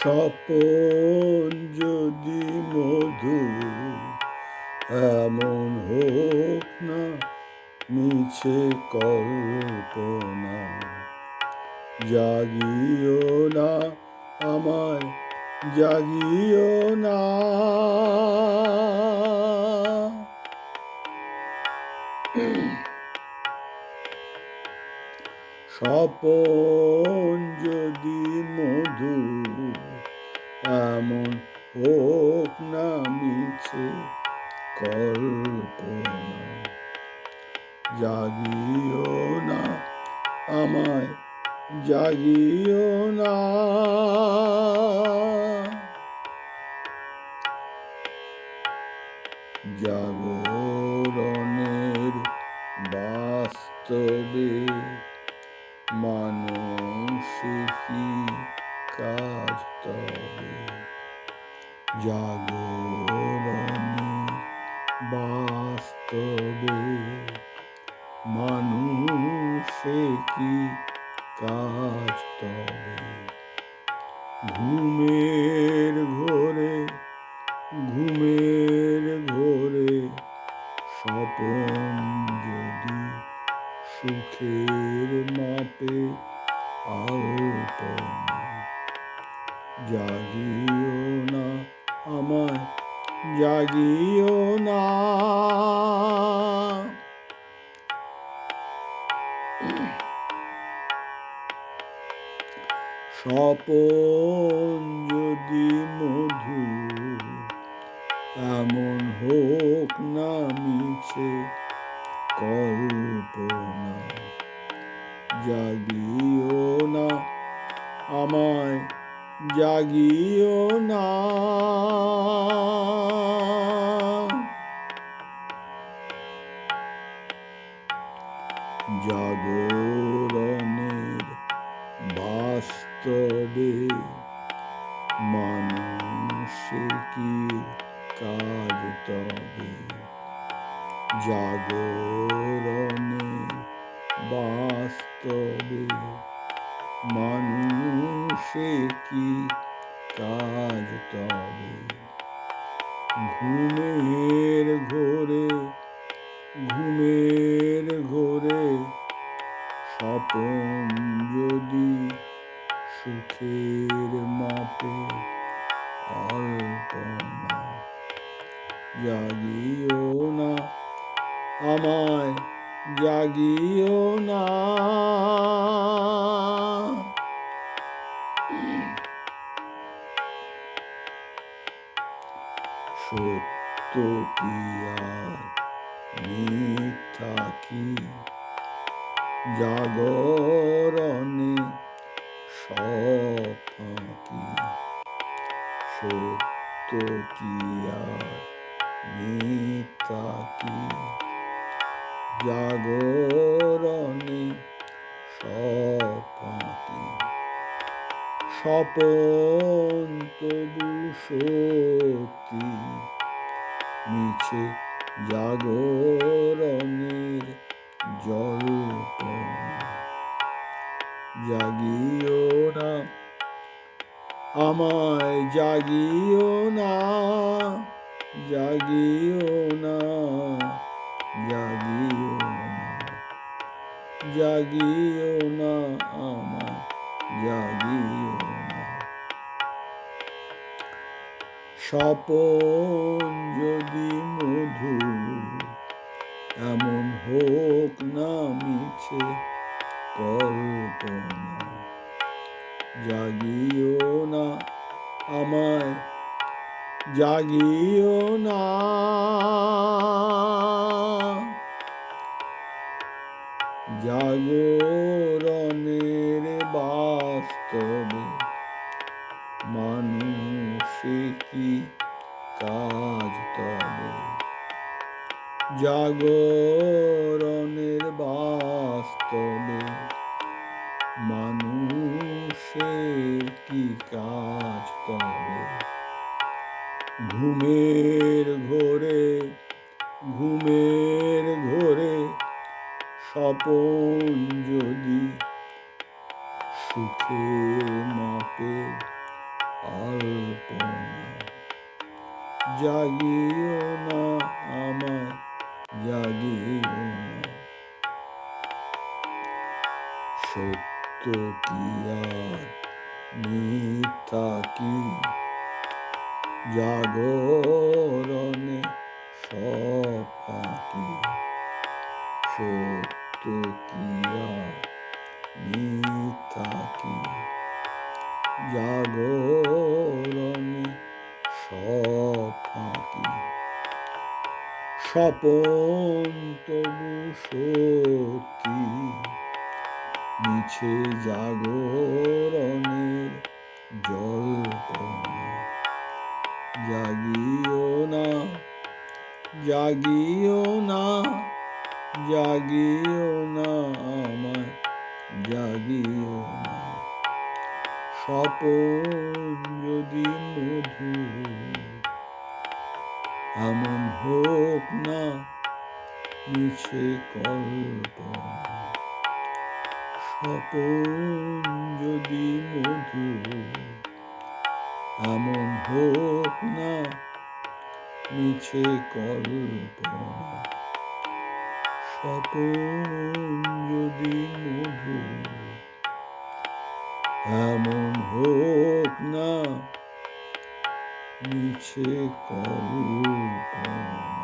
স্বপন যদি মধু এমন হোক না, মিছে কল্পনা। জাগিও না আমায়, জাগিও না। স্বপন যদি মধু এমন হোক না মিছে কল্পনা। জাগিও না আমায় জাগিও না। জাগরণের বাস্তবে কাজ জাগরণে বাস্তবে মানুষে কি কাজ তবে? ঘুমের ঘোরে ঘুমের ঘোরে স্বপন যদি সুখের মাপে আলপনা জাগিও না আমায় জাগিও না। স্বপন যদি মধু এমন হোক না মিছে কল্পনা। জাগিও না, আমায় জাগিও না। মানুষে কি কাজ তবে? জাগরণে বাস্তবে মানুষে কি কাজ তবে? ঘুমের ঘোরে ঘুমের ঘোরে স্বপন যদি সুখের মাপে অল্পনা জাগিও না আমায় জাগিও না। সত্য কি মিথ্যা কি? জাগরণে সফাকি সত্য কি আর কি জাগরণে সফাকি স্বপন তবু সত্যি। মিছে জাগরণের জল্পনা জাগিও না, আমায় জাগিও না জাগিও না জাগিও না জাগিও না, আমায় জাগিও না। স্বপন যদি মধু এমন হোক না মিছে কল্পনা। জাগিও না আমায় জাগিও না। জাগরণের বাস্তবে মানুষে কি কাজ তবে। জাগরণের বাস্তবে মানুষের কি কাজ তবে? ঘুমের ঘোরে ঘুমের ঘোরে স্বপন যদি সুখের মাপে আলপনা, জাগিও না আমার জাগিও সত্য কি আর মিথ্যা কি? জাগরণে সব ফাঁকি সত্য কি আর মিথ্যা কি? জাগরণে স্বপন তবু সত্যি মিছে জাগরণের জল্পনা জাগিও না জাগিও না জাগিও না আমার জাগিও না। স্বপন না মিছে কল্পনা স্বপন যদি মধু এমন হোক না মিছে কল্পনা স্বপন যদি মধু এমন হোক না মিছে কল্পনা